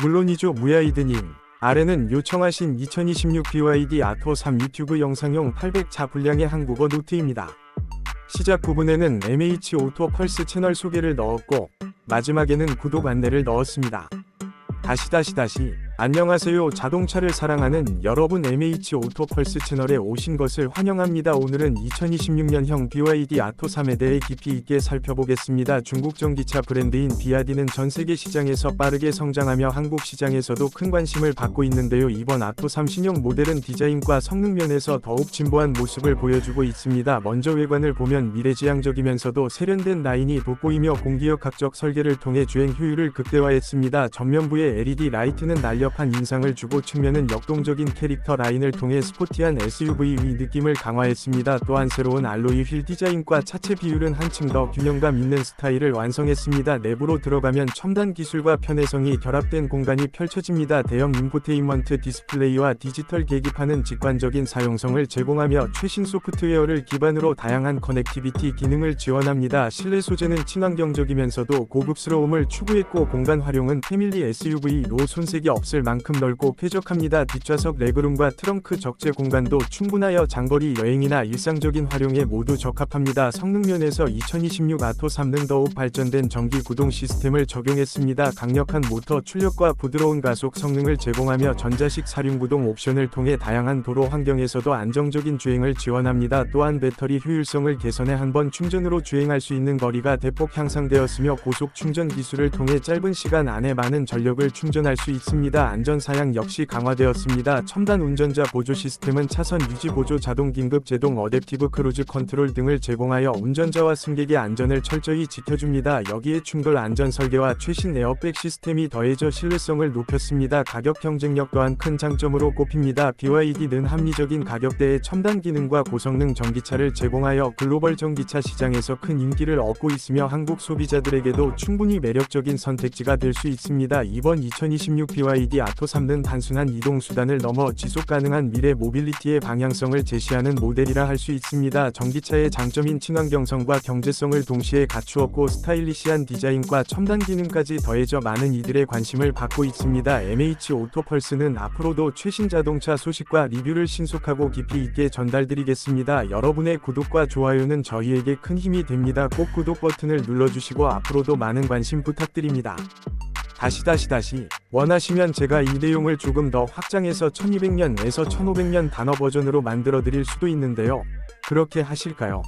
물론이죠 무야이드님. 아래는 요청하신 2026 BYD 아토 3 유튜브 영상용 800자 분량의 한국어 노트입니다. 시작 부분에는 MH 오토 펄스 채널 소개를 넣었고 마지막에는 구독 안내를 넣었습니다. 다시 다시 다시 안녕하세요 자동차를 사랑하는 여러분 MH 오토 펄스 채널에 오신 것을 환영합니다. 오늘은 2026년형 BYD 아토 3에 대해 깊이 있게 살펴보겠습니다. 중국 전기차 브랜드인 비아디는 전 세계 시장에서 빠르게 성장하며 한국 시장에서도 큰 관심을 받고 있는데요. 이번 아토 3 신형 모델은 디자인과 성능 면에서 더욱 진보한 모습을 보여주고 있습니다. 먼저 외관을 보면 미래지향적이면서도 세련된 라인이 돋보이며 공기역학적 설계를 통해 주행 효율을 극대화했습니다. 전면부의 LED 라이트는 날 렵한 인상을 주고 측면은 역동적인 캐릭터 라인을 통해 스포티한 SUV 위 느낌을 강화했습니다. 또한 새로운 알로이 휠 디자인과 차체 비율은 한층 더 균형감 있는 스타일을 완성했습니다. 내부로 들어가면 첨단 기술과 편의성이 결합된 공간이 펼쳐집니다. 대형 인포테인먼트 디스플레이와 디지털 계기판은 직관적인 사용성을 제공하며 최신 소프트웨어를 기반으로 다양한 커넥티비티 기능을 지원합니다. 실내 소재는 친환경적이면서도 고급스러움을 추구했고 공간 활용은 패밀리 SUV로 손색이 없을 만큼 넓고 쾌적합니다. 뒷좌석 레그룸과 트렁크 적재 공간도 충분하여 장거리 여행이나 일상적인 활용에 모두 적합합니다. 성능 면에서 2026 아토 3는 더욱 발전된 전기 구동 시스템을 적용했습니다. 강력한 모터 출력과 부드러운 가속 성능을 제공하며 전자식 사륜 구동 옵션을 통해 다양한 도로 환경에서도 안정적인 주행을 지원합니다. 또한 배터리 효율성을 개선해 한 번 충전으로 주행할 수 있는 거리가 대폭 향상되었으며 고속 충전 기술을 통해 짧은 시간 안에 많은 전력을 충전할 수 있습니다. 안전 사양 역시 강화되었습니다. 첨단 운전자 보조 시스템은 차선 유지 보조 자동 긴급 제동 어댑티브 크루즈 컨트롤 등을 제공하여 운전자와 승객의 안전을 철저히 지켜줍니다. 여기에 충돌 안전 설계와 최신 에어백 시스템이 더해져 신뢰성을 높였습니다. 가격 경쟁력 또한 큰 장점으로 꼽힙니다. BYD는 합리적인 가격대의 첨단 기능과 고성능 전기차를 제공하여 글로벌 전기차 시장에서 큰 인기를 얻고 있으며 한국 소비자들에게도 충분히 매력적인 선택지가 될 수 있습니다. 이번 2026 BYD 아토 3는 단순한 이동 수단을 넘어 지속 가능한 미래 모빌리티의 방향성을 제시하는 모델이라 할 수 있습니다. 전기차의 장점인 친환경성과 경제성을 동시에 갖추었고 스타일리시한 디자인과 첨단 기능까지 더해져 많은 이들의 관심을 받고 있습니다. MH 오토펄스는 앞으로도 최신 자동차 소식과 리뷰를 신속하고 깊이 있게 전달드리겠습니다. 여러분의 구독과 좋아요는 저희에게 큰 힘이 됩니다. 꼭 구독 버튼을 눌러주시고 앞으로도 많은 관심 부탁드립니다. 다시 다시 다시 원하시면 제가 이 내용을 조금 더 확장해서 1200년에서 1500년 단어 버전으로 만들어 드릴 수도 있는데요. 그렇게 하실까요?